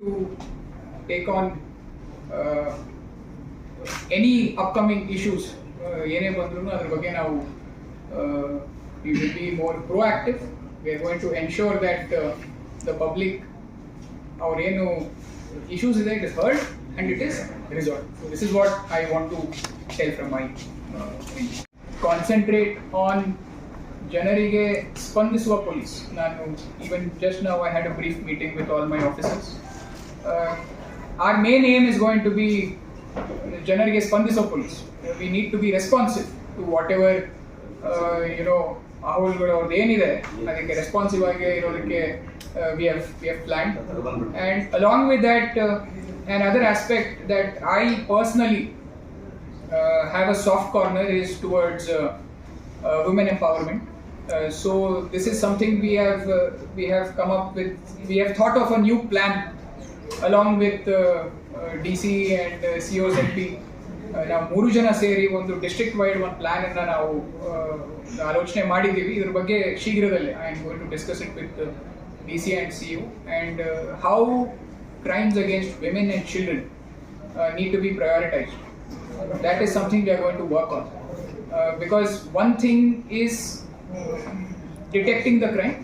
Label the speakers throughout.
Speaker 1: to take on uh, any upcoming issues uh, ಏನೇ ಬಂದ್ರೂ ಅದ್ರ ಬಗ್ಗೆ ನಾವು we will be more proactive we are going to ensure that the public ಅವ್ರೇನು issues ಇದೆ it is heard and it is resolve so this is what I want to tell from my concentrate on ಜನರಿಗೆ ಸ್ಪಂದಿಸುವ police ನಾನು even just ನಾವು I had a brief meeting with all my officers R main aim is going to B ಜನರಿಗೆ ಸ್ಪಂದಿಸೋ police we need to B responsive to what ever YONO ಅವುಗಳು ಅವ್ರದ್ದು ಏನಿದೆ ಅದಕ್ಕೆ responsive ಆಗಿ ಇರೋದಕ್ಕೆ we have we have plan and along with that uh, another aspect that i personally uh, have a soft corner is towards uh, uh, women empowerment uh, so this is something we have uh, we have come up with we have along with D C and C O C P ನಾವು ಮೂರು ಜನ ಸೇರಿ ಒಂದು district wide ಒಂದು plan ಅನ್ನ ನಾವು ಆಲೋಚನೆ ಮಾಡಿದ್ದೀವಿ. ಇದ್ರ ಬಗ್ಗೆ ಶೀಘ್ರದಲ್ಲಿ I am going to discuss it with D C and C U and how crimes against women and children need to be prioritise that is something we are going to work on because one thing is detecting the crime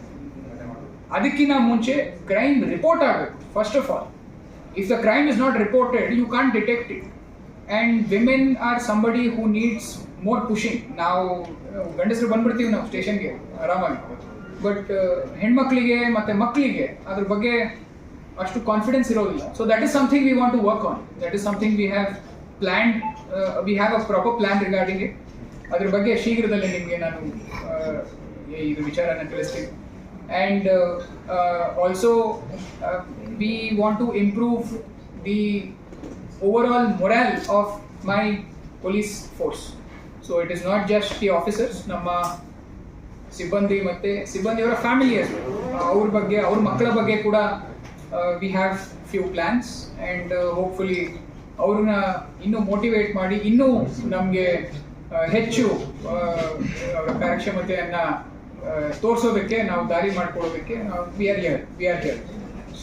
Speaker 1: ಅದಕ್ಕಿಂತ ಮುಂಚೆ crime report ಆಗಬೇಕು first of all if the crime is not reported you can't And women and women are needs who needs Now, ನಾವು ಗಂಡಸರು ಬಂದ್ಬಿಡ್ತೀವಿ ನಾವು ಸ್ಟೇಷನ್ಗೆ ಆರಾಮಾಗಿ. But ಹೆಣ್ಮಕ್ಳಿಗೆ ಮತ್ತು ಮಕ್ಕಳಿಗೆ ಅದ್ರ ಬಗ್ಗೆ ಅಷ್ಟು ಕಾನ್ಫಿಡೆನ್ಸ್ ಇರೋದಿಲ್ಲ. So that is something we want to work on that is something we have plan we have a proper plan regarding it ಅದ್ರ ಬಗ್ಗೆ ಶೀಘ್ರದಲ್ಲೇ ನಿಮಗೆ ನಾನು ಇದು ವಿಚಾರನ ತಿಳಿಸ್ತೀನಿ. and uh, uh, also uh, we want to improve the overall morale of my police force. So it is not just the officers, ನಮ್ಮ ಸಿಬ್ಬಂದಿ ಮತ್ತು ಸಿಬ್ಬಂದಿಯವರ ಫ್ಯಾಮಿಲಿ ಅಷ್ಟೇ ಅವ್ರ ಬಗ್ಗೆ ಅವ್ರ ಮಕ್ಕಳ ಬಗ್ಗೆ ಕೂಡ we have few plans and hopefully ಅವ್ರನ್ನ ಇನ್ನೂ ಮೋಟಿವೇಟ್ ಮಾಡಿ ಇನ್ನೂ ನಮಗೆ ಹೆಚ್ಚು ಕಾರ್ಯಕ್ಷಮತೆಯನ್ನು ತೋರಿಸೋದಕ್ಕೆ ನಾವು ದಾರಿ ಮಾಡ್ಕೊಳ್ಳೋದಕ್ಕೆ V are here we are here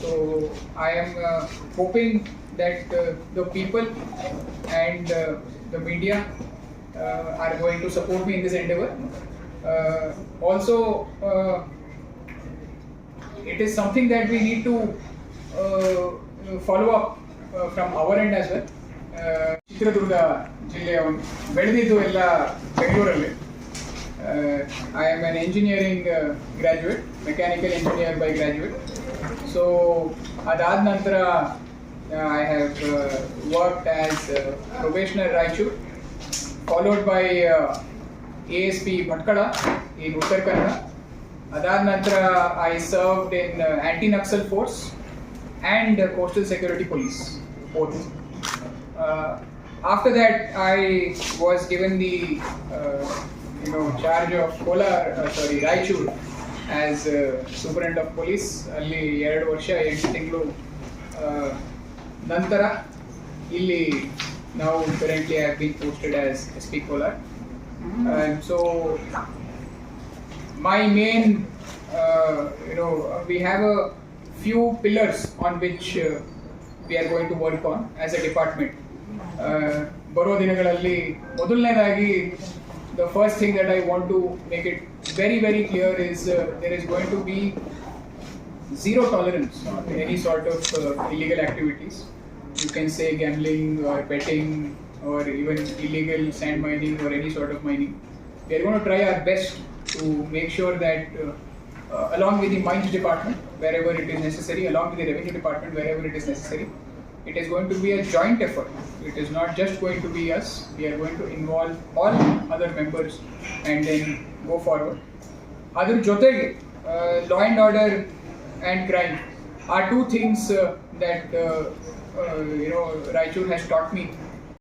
Speaker 1: so I am hoping that the people and the media are going to support me in this endeavour uh, also uh, it is something that we need to uh, follow up uh, from our end as well. Uh, Chitradurga ಜಿಲ್ಲೆಯ ಒಂದು ಬೆಳೆದಿದ್ದು ಎಲ್ಲ ಬೆಂಗಳೂರಲ್ಲಿ I am an engineering graduate mechanical engineer by graduate so ಅದಾದ ನಂತರ I have worked as probationer Raichur followed by ASP Bhatkada in Uttar Kannada. ಅದಾದ ನಂತರ I served in aunty Naxal force and coastal security police both after that I was given the you know charge of Kolar sorry Raichur as superintendent of police ಅಲ್ಲಿ ಎರಡು ವರ್ಷ ಎಂಟು ತಿಂಗಳು ನಂತರ ಇಲ್ಲಿ ನಾವು currently have been posted as S P Kolar and so my main uh, you know we have a few pillars on which uh, we are going to work on as a department. Uh, ಬರೋ ದಿನಗಳಲ್ಲಿ ಮೊದಲನೇದಾಗಿ the first thing that I want to make it very, very clear is uh, there is going to be zero tolerance on any sort of uh, illegal activities. You can say gambling or betting or even illegal sand mining or any sort of mining. We are going to try our best to make sure that, uh, uh, along with the mines department, wherever it is necessary, along with the revenue department, wherever it is necessary, it is going to be a joint effort. It is not just going to be us. We are going to involve all other members and then go forward. Other jotege, uh, law and order and crime are two things uh, that uh, uh you know Raichur has taught me